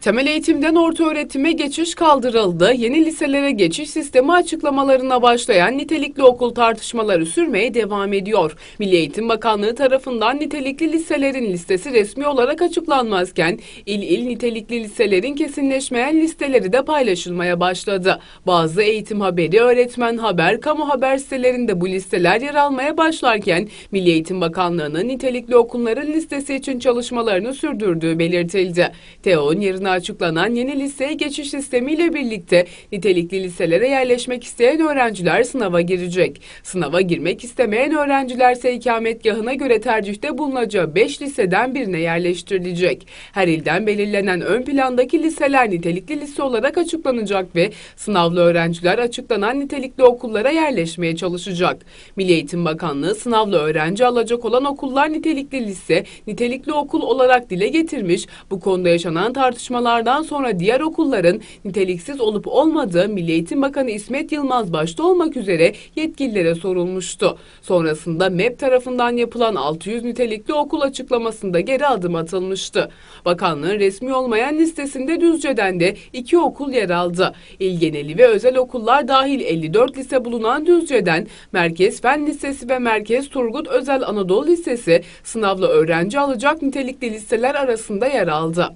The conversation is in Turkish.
Temel eğitimden orta öğretime geçiş kaldırıldı. Yeni liselere geçiş sistemi açıklamalarına başlayan nitelikli okul tartışmaları sürmeye devam ediyor. Milli Eğitim Bakanlığı tarafından nitelikli liselerin listesi resmi olarak açıklanmazken il il nitelikli liselerin kesinleşmeyen listeleri de paylaşılmaya başladı. Bazı eğitim haberi, öğretmen haber, kamu haber sitelerinde bu listeler yer almaya başlarken Milli Eğitim Bakanlığı'nın nitelikli okulların listesi için çalışmalarını sürdürdüğü belirtildi. TEO'nun yerine açıklanan yeni liseye geçiş sistemiyle birlikte nitelikli liselere yerleşmek isteyen öğrenciler sınava girecek. Sınava girmek istemeyen öğrenciler ise ikametgahına göre tercihte bulunacağı 5 liseden birine yerleştirilecek. Her ilden belirlenen ön plandaki liseler nitelikli lise olarak açıklanacak ve sınavlı öğrenciler açıklanan nitelikli okullara yerleşmeye çalışacak. Milli Eğitim Bakanlığı sınavlı öğrenci alacak olan okullar nitelikli lise, nitelikli okul olarak dile getirmiş. Bu konuda yaşanan tartışmalardan sonra diğer okulların niteliksiz olup olmadığı Milli Eğitim Bakanı İsmet Yılmaz başta olmak üzere yetkililere sorulmuştu. Sonrasında MEP tarafından yapılan 600 nitelikli okul açıklamasında geri adım atılmıştı. Bakanlığın resmi olmayan listesinde Düzce'den de iki okul yer aldı. İl geneli ve özel okullar dahil 54 lise bulunan Düzce'den Merkez Fen Lisesi ve Merkez Turgut Özel Anadolu Lisesi sınavla öğrenci alacak nitelikli listeler arasında yer aldı.